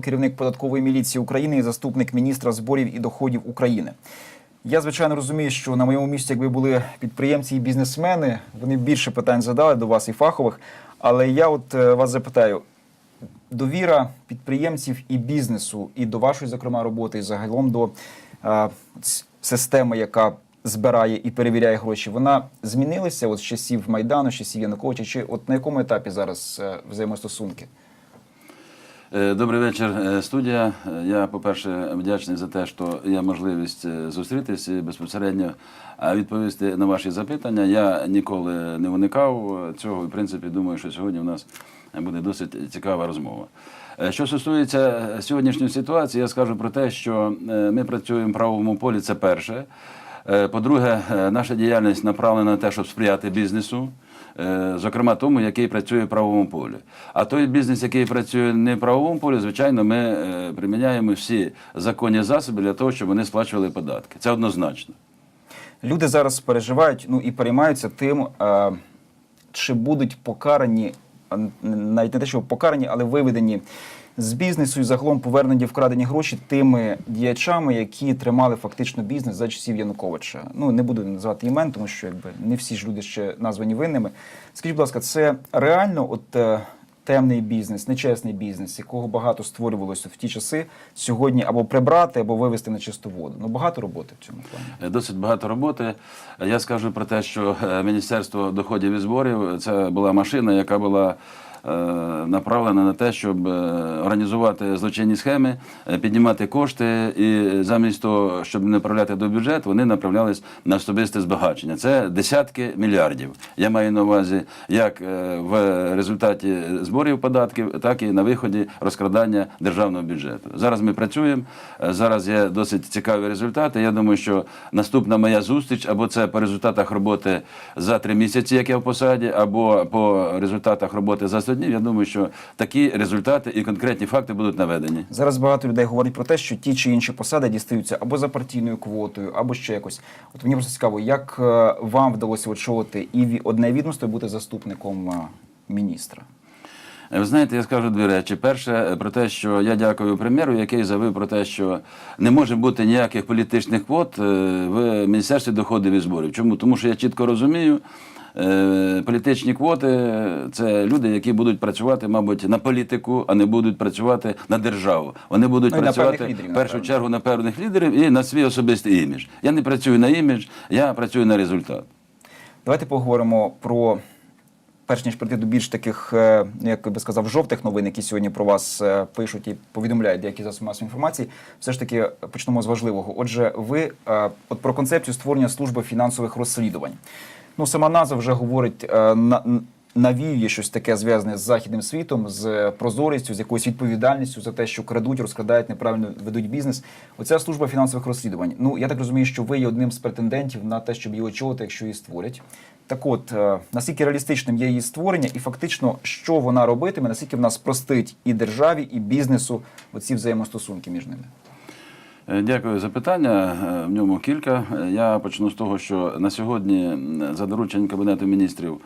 керівник податкової міліції України і заступник міністра зборів і доходів України. Я звичайно розумію, що на моєму місці, якби були підприємці і бізнесмени, вони більше питань задали до вас і фахових. Але я от е, вас запитаю: довіра підприємців і бізнесу, і до вашої, зокрема, роботи, і загалом до е, системи, яка збирає і перевіряє гроші, вона змінилася от з часів Майдану, з часів Януковича, чи от на якому етапі зараз е, взаємостосунки? Е, Добрий вечір, е, студія. Е, Я, по-перше, вдячний за те, що є можливість зустрітися безпосередньо відповісти на ваші запитання. Я ніколи не уникав цього. І, в принципі, думаю, що сьогодні у нас буде досить цікава розмова. Що стосується сьогоднішньої ситуації, я скажу про те, що ми працюємо в правовому полі. Це перше. По-друге, наша діяльність направлена на те, щоб сприяти бізнесу. Е, зокрема тому, який працює в правовому полі. А той бізнес, який працює не в правовому полі, звичайно, ми е, приміняємо всі законні засоби для того, щоб вони сплачували податки. Це однозначно. Люди зараз переживають ну і переймаються тим, е, чи будуть покарані, навіть не те, що покарані, але виведені з бізнесу і загалом повернені вкрадені гроші тими діячами, які тримали фактично бізнес за часів Януковича. Ну не буду називати імен, тому що якби не всі ж люди ще названі винними. Скажіть, будь ласка, це реально от. е, Темний бізнес, нечесний бізнес, якого багато створювалося в ті часи, сьогодні або прибрати, або вивести на чисту воду. Ну багато роботи в цьому плані. Е, Досить багато роботи. Я скажу про те, що е, Міністерство доходів і зборів це була машина, яка була направлена на те, щоб е, організувати злочинні схеми, е, піднімати кошти, і замість того, щоб не направляти до бюджету, вони направлялись на особисте збагачення. Це десятки мільярдів. Я маю на увазі як е, в результаті зборів податків, так і на виході розкрадання державного бюджету. Зараз ми працюємо. е, Зараз є досить цікаві результати. Я думаю, що наступна моя зустріч або це по результатах роботи за три місяці, як я в посаді, або по результатах роботи за 100 днів. Я думаю, що такі результати і конкретні факти будуть наведені. Зараз багато людей говорять про те, що ті чи інші посади дістаються або за партійною квотою, або ще якось. От мені просто цікаво, як е, вам вдалося очолити і одне відомство і бути заступником е, міністра? Е, Ви знаєте, я скажу дві речі. Перше, про те, що я дякую прем'єру, який заявив про те, що не може бути ніяких політичних квот в Міністерстві доходів і зборів. Чому? Тому що я чітко розумію. Е, Політичні квоти це люди, які будуть працювати, мабуть, на політику, а не будуть працювати на державу. Вони будуть Ну, працювати лідерів, в першу чергу на певних лідерів і на свій особистий імідж. Я не працюю на імідж, я працюю на результат. Давайте поговоримо про. Перш ніж прийти до більш таких, е, як би сказав, жовтих новин, які сьогодні про вас е, пишуть і повідомляють деякі засоби масової інформації, все ж таки почнемо з важливого. Отже, ви от про концепцію створення служби фінансових розслідувань. Ну, сама назва вже говорить е, на. Навіює щось таке зв'язане з західним світом, з прозорістю, з якоюсь відповідальністю за те, що крадуть, розкрадають, неправильно ведуть бізнес. Оця служба фінансових розслідувань. Ну я так розумію, що ви є одним з претендентів на те, щоб її очолити, якщо її створять. Так от, е, наскільки реалістичним є її створення, і фактично, що вона робитиме, наскільки вона спростить і державі, і бізнесу оці взаємостосунки між ними. Е, Дякую за питання. Е, В ньому кілька. Е, Я почну з того, що на сьогодні за дорученням Кабінету міністрів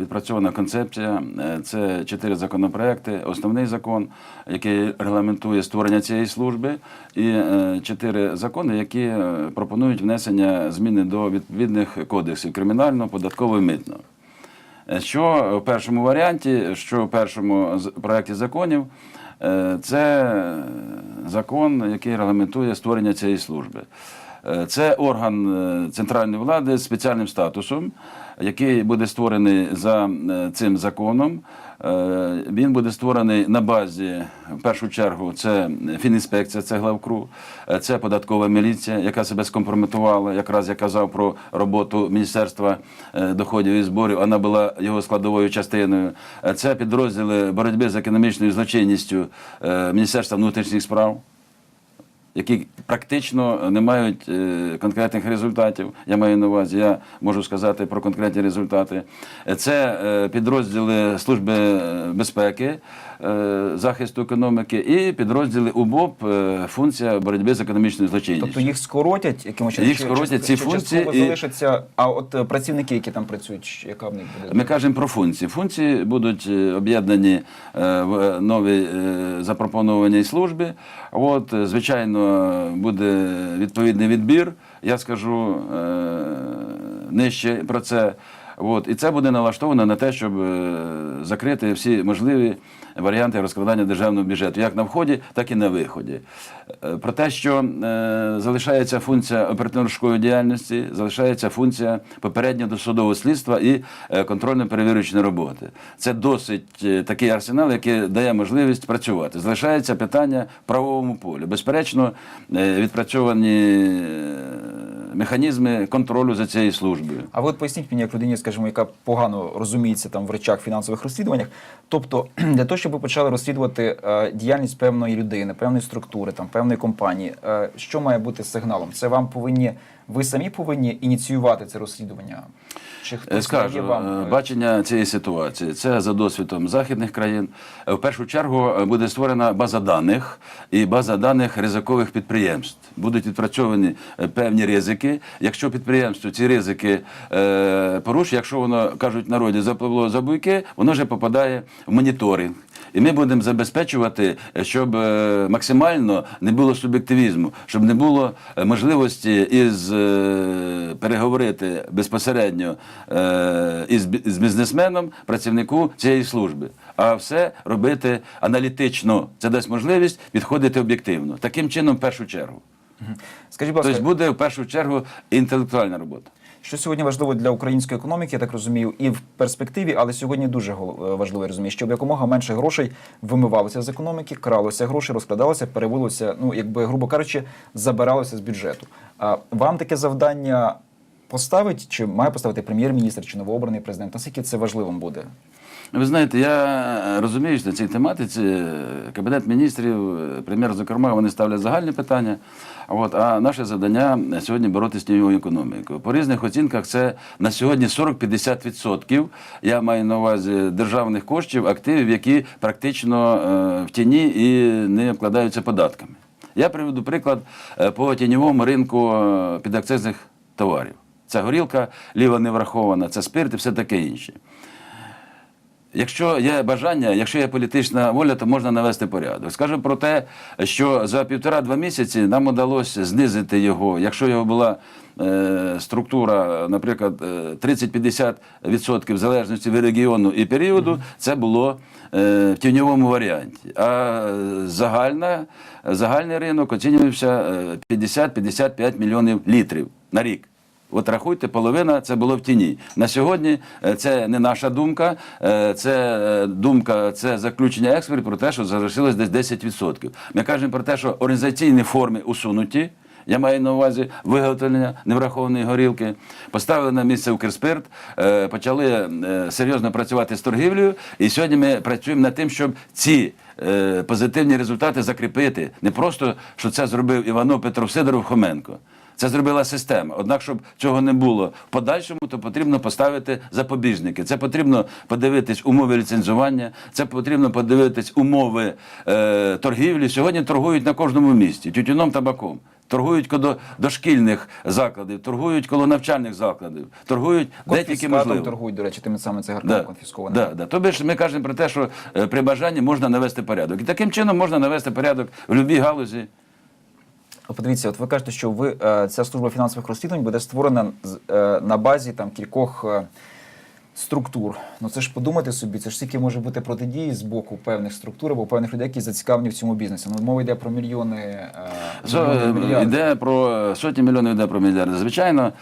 відпрацьована концепція. Це чотири законопроекти. Основний закон, який регламентує створення цієї служби, і чотири закони, які пропонують внесення зміни до відповідних кодексів кримінального, податкового і митного. Що в першому варіанті, що в першому проекті законів, це закон, який регламентує створення цієї служби. Е, Це орган е, центральної влади з спеціальним статусом, який буде створений за е, цим законом. Е, Він буде створений на базі, в першу чергу, це фінінспекція, це главкру, е, це податкова міліція, яка себе скомпрометувала. Якраз я казав про роботу Міністерства е, доходів і зборів. Вона була його складовою частиною. Це підрозділи боротьби з економічною злочинністю Міністерства внутрішніх справ. Які практично не мають е, конкретних результатів. Я маю на увазі, я можу сказати про конкретні результати. Це е, підрозділи Служби е, безпеки, захисту економіки і підрозділи УБОП, функція боротьби з економічною злочинністю. Тобто їх скоротять якимось чином? Їх скоротять, чи- ці чи функції і- залишаться, а от працівники, які там працюють, яка в них буде? Ми кажемо про функції. Функції будуть об'єднані в новій запропонованій службі. От, звичайно, буде відповідний відбір. Я скажу е, нижче про це. От, і це буде налаштовано на те, щоб е, закрити всі можливі варіанти розкладання державного бюджету, як на вході, так і на виході. Е, Про те, що е, залишається функція оперативно-розшукової діяльності, залишається функція попереднього досудового слідства і контрольно-перевірочної роботи. Це досить такий арсенал, який дає можливість працювати. Залишається питання в правовому полі. Безперечно, відпрацьовані механізми контролю за цією службою. А ви от поясніть мені, як людині, скажімо, яка погано розуміється там в речах фінансових розслідуваннях. Тобто, для того, щоб ви почали розслідувати е, діяльність певної людини, певної структури, там певної компанії, е, що має бути сигналом? Це вам повинні, ви самі повинні ініціювати це розслідування? Чи Е, хтось Скажу, вам? е, е, бачення цієї ситуації. Це за досвідом західних країн. Е, В першу чергу е, буде створена база даних і база даних ризикових підприємств. Будуть відпрацьовані е, певні ризики. Якщо підприємство ці ризики е, порушує, якщо воно кажуть народі запливло за буйки, воно вже попадає в моніторинг. І ми будемо забезпечувати, е, щоб е, максимально не було суб'єктивізму, щоб не було е, можливості із е, переговорити безпосередньо е, із, з бізнесменом, працівнику цієї служби. А все робити аналітично. Це дасть можливість підходити об'єктивно. Таким чином, в першу чергу. Скажіть, будь ласка, Тобто буде в першу чергу інтелектуальна робота. Що сьогодні важливо для української економіки, я так розумію, і в перспективі, але сьогодні дуже е, важливо я розумію, щоб якомога менше грошей вимивалося з економіки, кралося гроші, розкладалося, переводилося, ну якби грубо кажучи, забиралося з бюджету. А вам таке завдання поставить, чи має поставити прем'єр-міністр чи новообраний президент? Наскільки це важливим буде? Ви знаєте, я розумію, що на цій тематиці е, Кабінет міністрів, е, прем'єр, зокрема, вони ставлять загальні питання. От, а наше завдання сьогодні боротися з тіньовою економікою. По різних оцінках це на сьогодні 40-50%. Я маю на увазі державних коштів, активів, які практично е, в тіні і не обкладаються податками. Я приведу приклад е, по тіньовому ринку е, підакцизних товарів. Це горілка, ліва не врахована, це спирт і все таке інше. Якщо є бажання, якщо є політична воля, то можна навести порядок. Скажу про те, що за півтора-два місяці нам вдалося знизити його. Якщо його була е, структура, наприклад, е, 30-50% в залежності від регіону і періоду, це було е, в тіньовому варіанті. А загальна, загальний ринок оцінювався е, 50-55 мільйонів літрів на рік. От рахуйте, половина це було в тіні. На сьогодні е, це не наша думка, е, це е, думка, це заключення експертів про те, що залишилось десь 10%. Ми кажемо про те, що організаційні форми усунуті. Я маю на увазі виготовлення неврахованої горілки, поставили на місце Укрспирт, почали серйозно працювати з торгівлею. І сьогодні ми працюємо над тим, щоб ці позитивні результати закріпити. Не просто що це зробив Іванов Петров Сидоров Хоменко. Це зробила система. Однак, щоб цього не було в подальшому, то потрібно поставити запобіжники. Це потрібно подивитись умови ліцензування, це потрібно подивитись умови е, торгівлі. Сьогодні торгують на кожному місці тютюном табаком. Торгують коло дошкільних закладів, торгують коло навчальних закладів, торгують де тільки можливо. торгують, до речі, тими самими цигарками Да, конфіскованими. да, да. Тобто ж ми кажемо про те, що е, при бажанні можна навести порядок. І таким чином можна навести порядок в будь-якій галузі. Подивіться, от ви кажете, що ви е, ця служба фінансових розслідувань буде створена е, на базі там кількох е, структур. Ну це ж подумати собі, це ж скільки може бути протидії з боку певних структур або певних людей, які зацікавлені в цьому бізнесі. Ну мова йде про мільйони. е, мільйони. Йде про сотні мільйонів, йде про мільярди. Звичайно,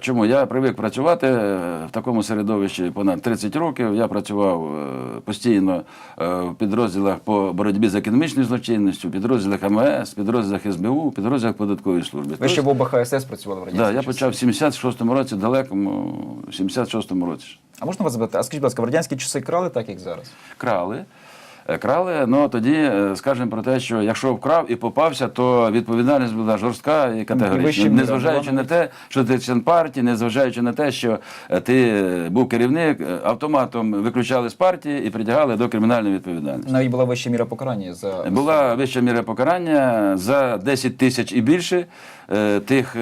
чому я привик працювати е, в такому середовищі понад 30 років. Я працював е, постійно е, в підрозділах по боротьбі з економічною злочинністю, підрозділах МВС, підрозділах СБУ, підрозділах податкової служби. Ви ще в Тобто, ОБ працювали в радянській да, я почав в 76-му році, далекому, в 76-му році. А можна вас запитати, а скажіть, будь ласка, в радянські часи крали так, як зараз? крали. Е, Крали, ну тоді е, скажемо про те, що якщо вкрав і попався, то відповідальність була жорстка і категорична. міра Незважаючи на те, що ти член партії, незважаючи на те, що е, ти був керівник, автоматом виключали з партії і притягали до кримінальної відповідальності. Навіть була вища міра покарання за Була вища міра покарання за 10 тисяч і більше тих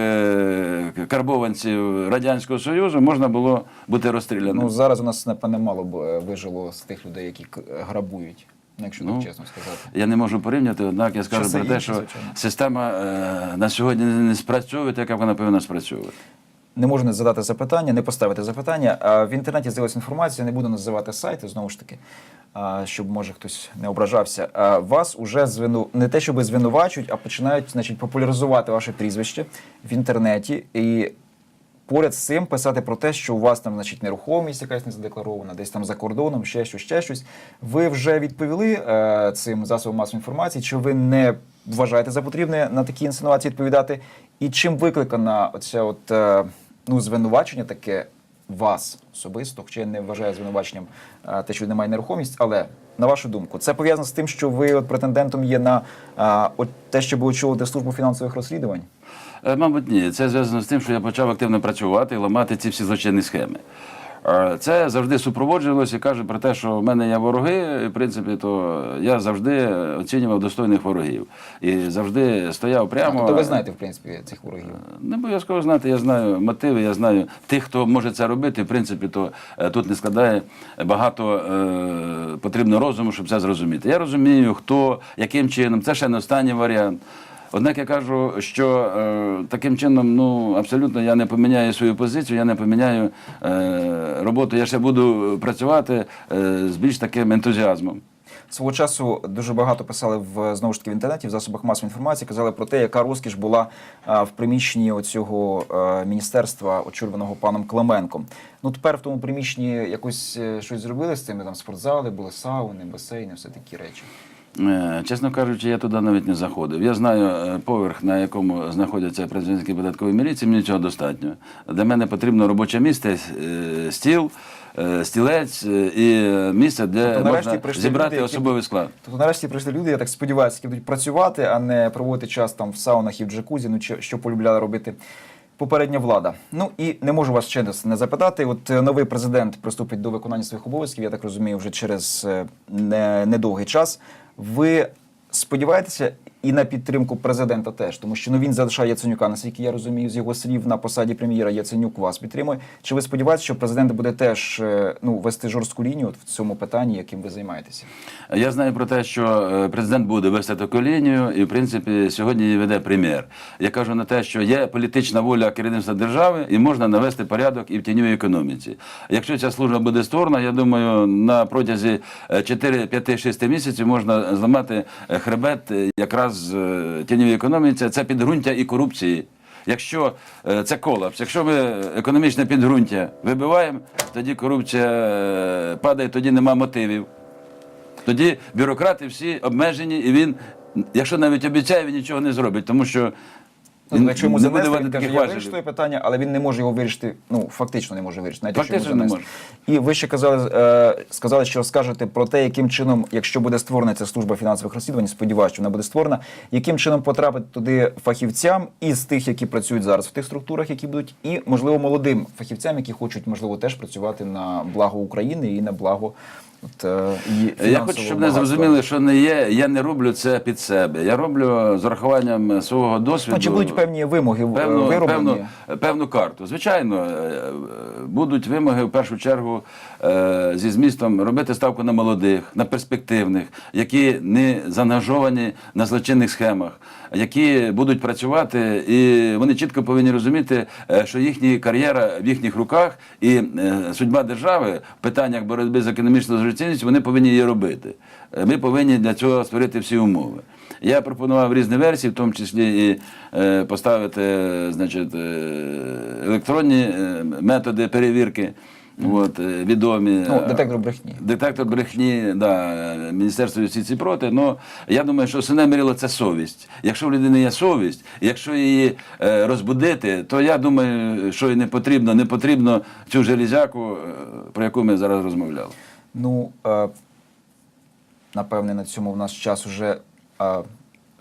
карбованців Радянського Союзу можна було бути розстріляним. Ну зараз у нас напевне мало б вижило з тих людей, які грабують, ну, якщо Ну, так чесно сказати. Я не можу порівняти, однак я скажу Часи про те, що звичайно. система е, на сьогодні не спрацьовує, так як вона повинна спрацьовувати. Не можу не задати запитання, не поставити запитання. А в інтернеті з'явилася інформація, не буду називати сайти знову ж таки, а, щоб може хтось не ображався. А вас уже звину не те, щоб звинувачують, а починають значить, популяризувати ваше прізвище в інтернеті і. Поряд з цим писати про те, що у вас там значить нерухомість якась не задекларована, десь там за кордоном, ще щось, ще щось. Ви вже відповіли е, цим засобам масової інформації, чи ви не вважаєте за потрібне на такі інсинуації відповідати? І чим викликана оця от е, ну, звинувачення таке вас особисто, хоча я не вважаю звинуваченням е, те, що немає нерухомість, але на вашу думку, це пов'язано з тим, що ви от претендентом є на е, от те, щоб очолити службу фінансових розслідувань? Е, Мабуть, ні. Це зв'язано з тим, що я почав активно працювати і ламати ці всі злочинні схеми. Е, Це завжди супроводжувалося і каже про те, що в мене є вороги, і, в принципі, то я завжди оцінював достойних ворогів. І завжди стояв прямо. Тобто ви знаєте, в принципі, цих ворогів. Не обов'язково знати, я знаю мотиви, я знаю тих, хто може це робити. В принципі, то е, тут не складає багато е, потрібно розуму, щоб це зрозуміти. Я розумію, хто, яким чином, це ще не останній варіант. Однак я кажу, що е, таким чином ну, абсолютно я не поміняю свою позицію, я не поміняю е, роботу. Я ще буду працювати е, з більш таким ентузіазмом. Свого часу дуже багато писали в знову ж таки в інтернеті, в засобах масової інформації, казали про те, яка розкіш була а, в приміщенні оцього е, міністерства, очолюваного паном Клименком. Ну тепер в тому приміщенні якось е, щось зробили з цим, там спортзали, були сауни, басейни, все такі речі. Е, Чесно кажучи, я туди навіть не заходив. Я знаю е, поверх, на якому знаходяться працівники податкової міліції, мені цього достатньо. Для мене потрібно робоче місце, е, стіл, стілець і місце, де Тобто можна зібрати люди, які склад. Тобто нарешті прийшли люди, я так сподіваюся, які будуть працювати, а не проводити час там в саунах і в джакузі, ну що полюбляла робити попередня влада. Ну і не можу вас ще не запитати. От новий президент приступить до виконання своїх обов'язків, я так розумію, вже через е, не, недовгий час. Ви сподіваєтеся і на підтримку президента теж, тому що ну він залишає Яценюка, наскільки я розумію, з його слів на посаді прем'єра Яценюк вас підтримує. Чи ви сподіваєтеся, що президент буде теж е, ну вести жорстку лінію в цьому питанні, яким ви займаєтеся? Я знаю про те, що е, президент буде вести таку лінію, і в принципі сьогодні веде прем'єр. Я кажу на те, що є політична воля керівництва держави, і можна навести порядок і в тіньовій економіці. Якщо ця служба буде створена, я думаю, на протязі 4, 5, 6 місяців можна зламати е, хребет е, якраз е, тіньовій економіці. Це підґрунтя і корупції. Якщо е, це колапс, якщо ми економічне підґрунтя вибиваємо, тоді корупція е, падає, тоді нема мотивів. Тоді бюрократи всі обмежені, і він, якщо навіть обіцяє, він нічого не зробить, тому що Ну, якщо йому не буде він каже, я важелів. вирішу своє питання, але він не може його вирішити, ну, фактично не може вирішити, навіть якщо Фактично йому не занесли. І ви ще казали, е, сказали, що розкажете про те, яким чином, якщо буде створена ця служба фінансових розслідувань, сподіваюся, що вона буде створена, яким чином потрапити туди фахівцям із тих, які працюють зараз в тих структурах, які будуть, і, можливо, молодим фахівцям, які хочуть, можливо, теж працювати на благо України і на благо от, е, Я хочу, щоб не зрозуміли, що не є. Я не роблю це під себе. Я роблю з урахуванням свого досвіду. Ну, чи будуть певні вимоги е, певну, певну, певну карту. Звичайно, е, будуть вимоги в першу чергу е, зі змістом робити ставку на молодих, на перспективних, які не заангажовані на злочинних схемах, які будуть працювати, і вони чітко повинні розуміти, е, що їхня кар'єра в їхніх руках і е, судьба держави в питаннях боротьби з економічною злочинністю, вони повинні її робити. Ми повинні для цього створити всі умови. Я пропонував різні версії, в тому числі і поставити значить, електронні методи перевірки. От, е, відомі. Ну, детектор брехні. Детектор брехні, да, е, Міністерство юстиції проти. Ну, я думаю, що основне мірило це совість. Якщо в людини є совість, якщо її е, розбудити, то я думаю, що і не потрібно, не потрібно цю железяку, е, про яку ми зараз розмовляли. Ну, е, напевне, на цьому в нас час уже а,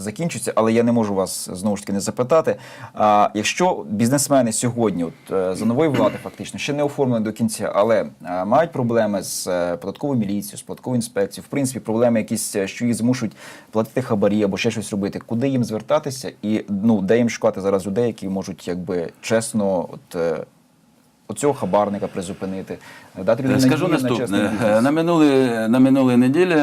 закінчується, але я не можу вас знову ж таки не запитати. А, якщо бізнесмени сьогодні, от, е, за нової влади, фактично, ще не оформлені до кінця, але е, мають проблеми з е, податковою міліцією, з податковою інспекцією, в принципі, проблеми якісь, що їх змушують платити хабарі або ще щось робити, куди їм звертатися, і ну, де їм шукати зараз людей, які можуть якби чесно от. Оцього хабарника призупинити, дати людям Скажу надію на наступне. Е. На минулій, на минулій неділі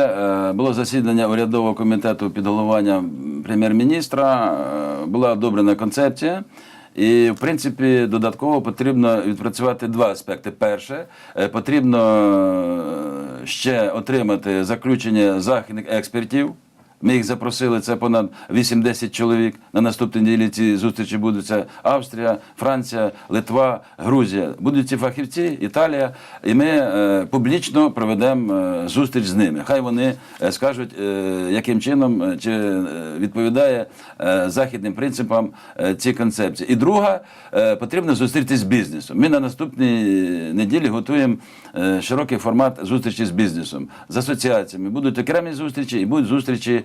було засідання урядового комітету під головуванням прем'єр-міністра. Е, Була одобрена концепція. І, в принципі, додатково потрібно відпрацювати два аспекти. Перше, е, потрібно е, ще отримати заключення західних експертів. Ми їх запросили, це понад 8-10 чоловік. На наступній неділі ці зустрічі будуть. Це Австрія, Франція, Литва, Грузія. Будуть ці фахівці, Італія. І ми е, публічно проведемо е, зустріч з ними. Хай вони е, скажуть, е, яким чином е, чи е, відповідає е, західним принципам е, ці концепції. І друга, е, потрібно зустрітися з бізнесом. Ми на наступній неділі готуємо е, широкий формат зустрічі з бізнесом, з асоціаціями. Будуть окремі зустрічі і будуть зустрічі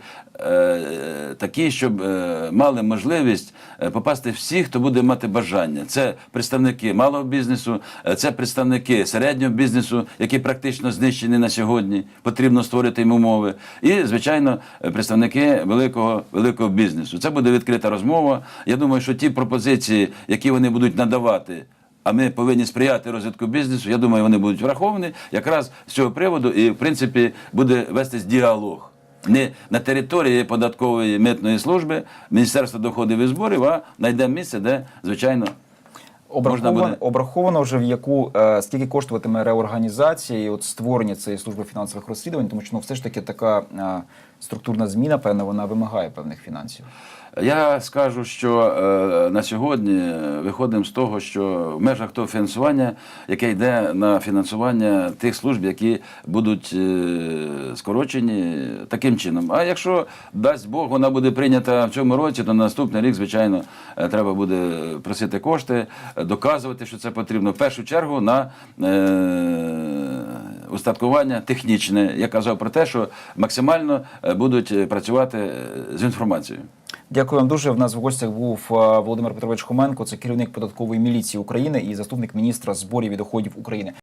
такі, щоб е, мали можливість е, попасти всі, хто буде мати бажання. Це представники малого бізнесу, е, це представники середнього бізнесу, які практично знищені на сьогодні. Потрібно створити їм умови. І, звичайно, е, представники великого, великого бізнесу. Це буде відкрита розмова. Я думаю, що ті пропозиції, які вони будуть надавати. А ми повинні сприяти розвитку бізнесу. Я думаю, вони будуть враховані якраз з цього приводу, і в принципі буде вестись діалог. Не на території податкової митної служби Міністерства доходів і зборів, а знайдемо місце, де звичайно Обраховано, буде. обраховано вже в яку е, скільки коштуватиме реорганізація і от створення цієї служби фінансових розслідувань, тому що ну все ж таки така е, структурна зміна, певна, вона вимагає певних фінансів. Я скажу, що е, на сьогодні виходимо з того, що в межах того фінансування, яке йде на фінансування тих служб, які будуть е, скорочені таким чином. А якщо дасть Бог, вона буде прийнята в цьому році, то на наступний рік, звичайно, е, треба буде просити кошти, доказувати, що це потрібно в першу чергу на устаткування технічне. Я казав про те, що максимально е, будуть е, працювати е, з інформацією. Дякую вам дуже. В нас в гостях був Володимир Петрович Хоменко, це керівник податкової міліції України і заступник міністра зборів і доходів України.